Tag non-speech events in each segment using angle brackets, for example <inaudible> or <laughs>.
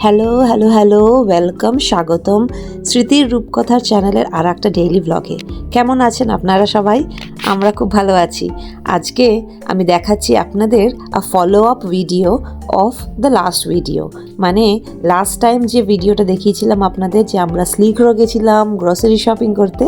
Hello hello hello welcome স্বাগতম স্মৃতির রূপকথার চ্যানেলের আর একটা ডেইলি ব্লগে কেমন আছেন আপনারা সবাই? আমরা খুব ভালো আছি। আজকে আমি দেখাচ্ছি আপনাদের a follow up video of the last video মানে লাস্ট টাইম যে ভিডিওটা দেখিয়েছিলাম আপনাদের যে আমরা স্লিগ্রো গেছিলাম গ্রসারি শপিং করতে,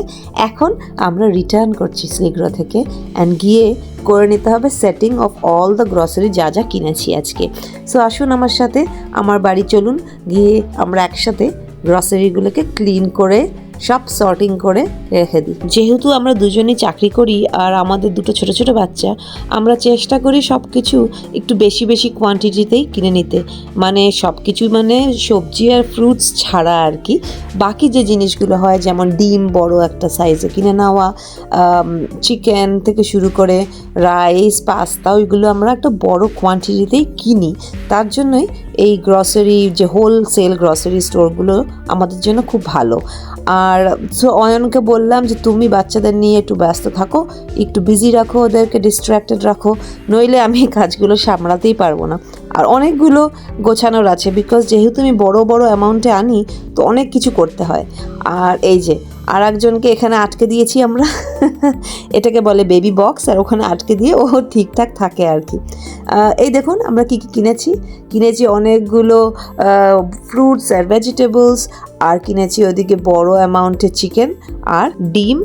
এখন আমরা রিটার্ন করছি স্লিগ্রো থেকে। অ্যান্ড গিয়ে করে নিতে হবে setting of all the grocery যা যা কিনেছি আজকে। সো আসুন আমার সাথে, আমার বাড়ি চলুন। গিয়ে আমরা একসাথে গ্রসারিগুলোকে ক্লিন করে সব সর্টিং করে রেখে দিই। যেহেতু আমরা দুজনেই চাকরি করি আর আমাদের দুটো ছোট ছোট বাচ্চা, আমরা চেষ্টা করি সব কিছু একটু বেশি বেশি কোয়ান্টিটিতেই কিনে নিতে। মানে সব কিছু মানে সবজি আর ফ্রুটস ছাড়া আর কি। বাকি যে জিনিসগুলো হয়, যেমন ডিম বড় একটা সাইজে কিনে নেওয়া চিকেন থেকে শুরু করে রাইস পাস্তা ওইগুলো আমরা একটা বড় কোয়ান্টিটিতেই কিনি। তার জন্যই এই গ্রসারি যে হোলসেল গ্রসারি স্টোরগুলো আমাদের জন্য খুব ভালো। আর সো অয়নকে বললাম যে তুমি বাচ্চাদের নিয়ে একটু ব্যস্ত থাকো, একটু বিজি রাখো, ওদেরকে ডিস্ট্র্যাক্টেড রাখো, নইলে আমি কাজগুলো সামলাতেই পারব না। আর অনেকগুলো গোছানোর আছে বিকজ যেহেতু আমি বড় বড় অ্যামাউন্টে আনি, তো অনেক কিছু করতে হয়। আর এই যে আর একজনকে এখানে আটকে দিয়েছি আমরা। <laughs> এটাকে বলে বেবি বক্স আর ওখানে আটকে দিয়ে ও ঠিকঠাক থাকে আর কি। এই দেখুন, আমরা কি কি কিনেছি? কিনেছি অনেকগুলো ফ্রুটস আর ভেজিটেবলস আর কিনেছি ওদিকে বড় অ্যামাউন্টের চিকেন আর ডিম,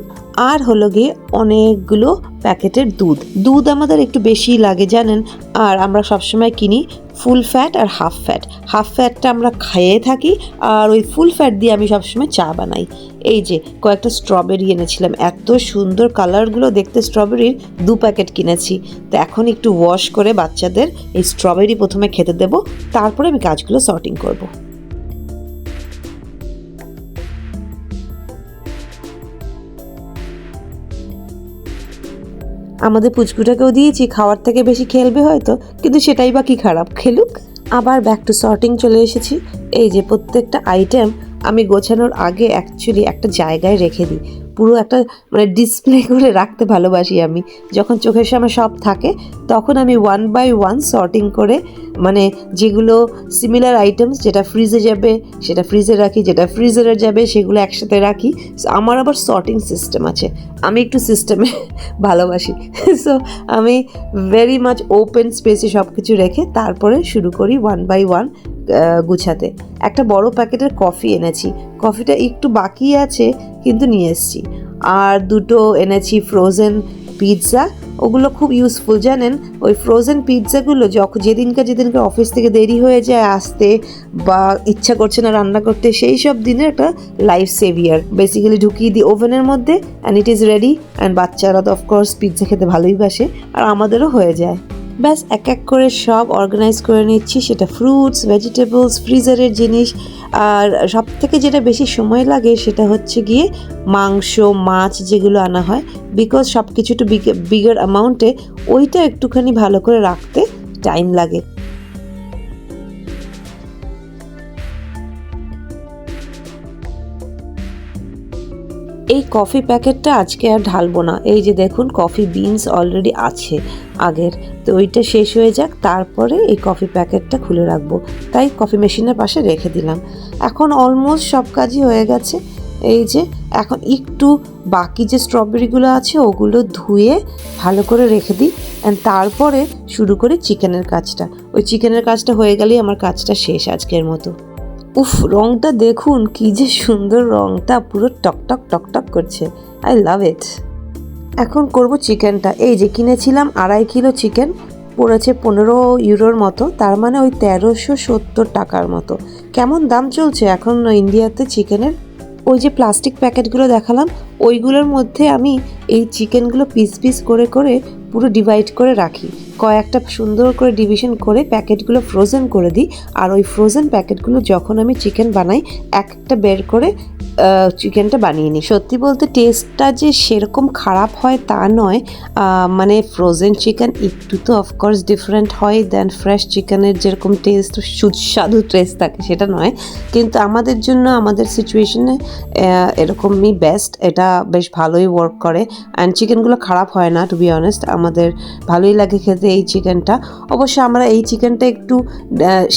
আর হলো গিয়ে অনেকগুলো প্যাকেটের দুধ। দুধ আমাদের একটু বেশি লাগে, জানেন? আর আমরা সবসময় কিনি ফুল ফ্যাট আর হাফ ফ্যাট হাফ ফ্যাটটা আমরা খাইয়ে থাকি, আর ওই ফুল ফ্যাট দিয়ে আমি সবসময় চা বানাই। এই যে, কয়েকটা স্ট্রবেরি এনেছিলাম। এত সুন্দর কালারগুলো দেখতে স্ট্রবেরির দু প্যাকেট কিনেছি। তো এখন একটু ওয়াশ করে বাচ্চাদের এই স্ট্রবেরি প্রথমে খেতে দেব, তারপরে আমি কাজগুলো সর্টিং করব। আমাদের পুচকুটাকেও দিয়েছি, খাওয়ার থেকে বেশি খেলবে হয়তো, কিন্তু সেটাই বা কি খারাপ, খেলুক। আবার ব্যাক টু সর্টিং চলে এসেছি। এই যে, প্রত্যেকটা আইটেম আমি গোছানোর আগে অ্যাকচুয়ালি একটা জায়গায় রেখে দিই। পুরো একটা মানে ডিসপ্লে করে রাখতে ভালোবাসি আমি। যখন চোখের সামনে সব থাকে, তখন আমি ওয়ান বাই ওয়ান সর্টিং করে মানে যেগুলো সিমিলার আইটেমস যেটা ফ্রিজে যাবে, সেটা ফ্রিজে রাখি, যেটা ফ্রিজারে যাবে, সেগুলো একসাথে রাখি। আমার আবার সর্টিং সিস্টেম আছে। আমি একটু সিস্টেমে <laughs> ভালোবাসি। <laughs> সো আমি ভেরি মাচ ওপেন স্পেসে সব কিছু রেখে তারপরে শুরু করি ওয়ান বাই ওয়ান গুছাতে। একটা বড় প্যাকেটের কফি এনেছি। কফিটা একটু বাকি আছে কিন্তু নিয়ে এসেছি। আর দুটো এনেছি ফ্রোজেন পিৎজা ওগুলো খুব ইউজফুল জানেন? ওই ফ্রোজেন পিৎজাগুলো যখন যেদিনকে যেদিনকে অফিস থেকে দেরি হয়ে যায় আসতে বা ইচ্ছা করছে না রান্না করতে, সেই সব দিনের একটা লাইফ সেভিয়ার বেসিক্যালি ঢুকিয়ে দিই ওভেনের মধ্যে and it is ready and বাচ্চারা তো অফকোর্স পিৎজা খেতে ভালোই বাসে, আর আমাদেরও হয়ে যায়। ব্যাস, এক এক করে সব অর্গানাইজ করে নিচ্ছি। সেটা ফ্রুটস ভেজিটেবলস ফ্রিজারের জিনিস। আর সব থেকে যেটা বেশি সময় লাগে সেটা হচ্ছে গিয়ে মাংস, মাছ যেগুলো আনা হয়। বিকজ সব কিছু একটু বিগার অ্যামাউন্টে ওইটা একটুখানি ভালো করে রাখতে টাইম লাগে। এই কফি প্যাকেটটা আজকে আর ঢালবো না। এই যে দেখুন, কফি বিনস অলরেডি আছে। আগের। তো ওইটা শেষ হয়ে যাক, তারপরে এই কফি প্যাকেটটা খুলে রাখব। তাই কফি মেশিনের পাশে রেখে দিলাম। এখন অলমোস্ট সব কাজই হয়ে গেছে। এই যে, এখন একটু বাকি যে স্ট্রবেরিগুলো আছে, ওগুলো ধুয়ে ভালো করে রেখে দিই। অ্যান্ড তারপরে শুরু করি চিকেনের কাজটা। ওই চিকেনের কাজটা হয়ে গেলেই আমার কাজটা শেষ আজকের মতো। উফ, রংটা দেখুন, কি যে সুন্দর রংটা, পুরো টকটক টকটক করছে। আই লাভ ইট এখন করব চিকেনটা। এই যে কিনেছিলাম আড়াই কিলো চিকেন, পড়েছে পনেরো ইউরোর মতো, তার মানে ওই তেরোশো সত্তর টাকার মতো। কেমন দাম চলছে এখন ইন্ডিয়াতে চিকেনের? ওই যে প্লাস্টিক প্যাকেটগুলো দেখালাম, ওইগুলোর মধ্যে আমি এই চিকেনগুলো পিস পিস করে করে পুরো ডিভাইড করে রাখি। কয়েকটা সুন্দর করে ডিভিশন করে প্যাকেটগুলো ফ্রোজেন করে দিই। আর ওই ফ্রোজেন প্যাকেটগুলো যখন আমি চিকেন বানাই এক একটা বের করে চিকেনটা বানিয়ে নিই। সত্যি বলতে টেস্টটা যে সেরকম খারাপ হয় তা নয়। মানে ফ্রোজেন চিকেন একটু তো অফকোর্স ডিফারেন্ট হয় দেন ফ্রেশ চিকেনের যেরকম টেস্ট সুস্বাদু টেস্ট থাকে, সেটা নয়। কিন্তু আমাদের জন্য, আমাদের সিচুয়েশনে এরকমই বেস্ট এটা বেশ ভালোই ওয়ার্ক করে। অ্যান্ড চিকেনগুলো খারাপ হয় না টু বি অনেস্ট আমার আমাদের ভালোই লাগে খেতে এই চিকেনটা অবশ্য আমরা এই চিকেনটা একটু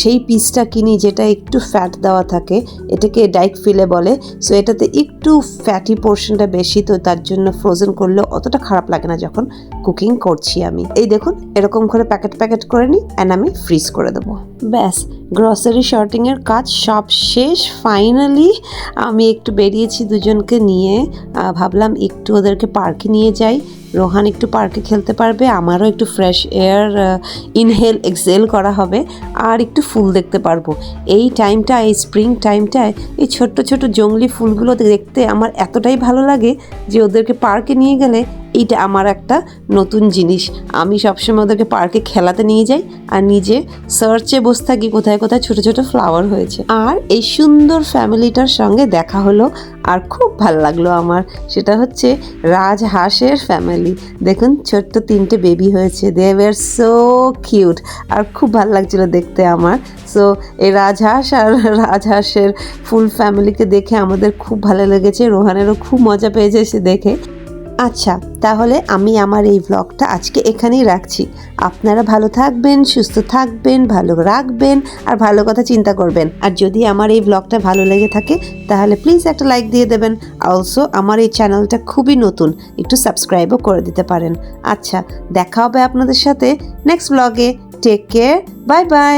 সেই পিসটা কিনি যেটা একটু ফ্যাট দেওয়া থাকে, এটাকে ডাইট ফিলে বলে। সো এটাতে একটু ফ্যাটি পোর্শনটা বেশি, তো তার জন্য ফ্রোজেন করলে অতটা খারাপ লাগে না যখন কুকিং করছি আমি। এই দেখুন, এরকম করে প্যাকেট প্যাকেট করে নিই অ্যান্ড আমি ফ্রিজ করে দেবো। ব্যাস গ্রসারি শর্টিংয়ের কাজ সব শেষ। ফাইনালি আমি একটু বেরিয়েছি দুজনকে নিয়ে। ভাবলাম একটু ওদেরকে পার্কে নিয়ে যাই। রোহান একটু পার্কে খেলতে পারবে, আমারও একটু ফ্রেশ এয়ার ইনহেল এক্সেল করা হবে, আর একটু ফুল দেখতে পারব। এই টাইমটা এই স্প্রিং টাইমটায় এই ছোট্ট ছোট জঙ্গলি ফুলগুলো দেখতে আমার এতটাই ভালো লাগে যে ওদেরকে পার্কে নিয়ে গেলে এইটা আমার একটা নতুন জিনিস। আমি সবসময় ওদেরকে পার্কে খেলাতে নিয়ে যাই আর নিজে সার্চে বসে থাকি কোথায় কোথায় ছোট ছোট ফ্লাওয়ার হয়েছে। আর এই সুন্দর ফ্যামিলিটার সঙ্গে দেখা হলো আর খুব ভালো লাগল আমার। সেটা হচ্ছে রাজহাঁসের ফ্যামিলি দেখুন, ছোট্ট তিনটে বেবি হয়েছে। দে ওয়ার সো কিউট আর খুব ভালো লাগছিল দেখতে আমার। সো এই রাজহাঁস আর রাজহাঁসের ফুল ফ্যামিলিকে দেখে আমাদের খুব ভালো লেগেছে। রোহানেরও খুব মজা পেয়েছে সে দেখে। আচ্ছা তাহলে আমি আমার এই ব্লগটা আজকে এখানেই রাখছি। আপনারা ভালো থাকবেন, সুস্থ থাকবেন, ভালো রাখবেন আর ভালো কথা চিন্তা করবেন। আর যদি আমার এই ব্লগটা ভালো লেগে থাকে, তাহলে প্লিজ একটা লাইক দিয়ে দেবেন। অলসো আমার এই চ্যানেলটা খুবই নতুন, একটু সাবস্ক্রাইবও করে দিতে পারেন। আচ্ছা দেখা হবে আপনাদের সাথে নেক্সট ব্লগে টেক কেয়ার বাই বাই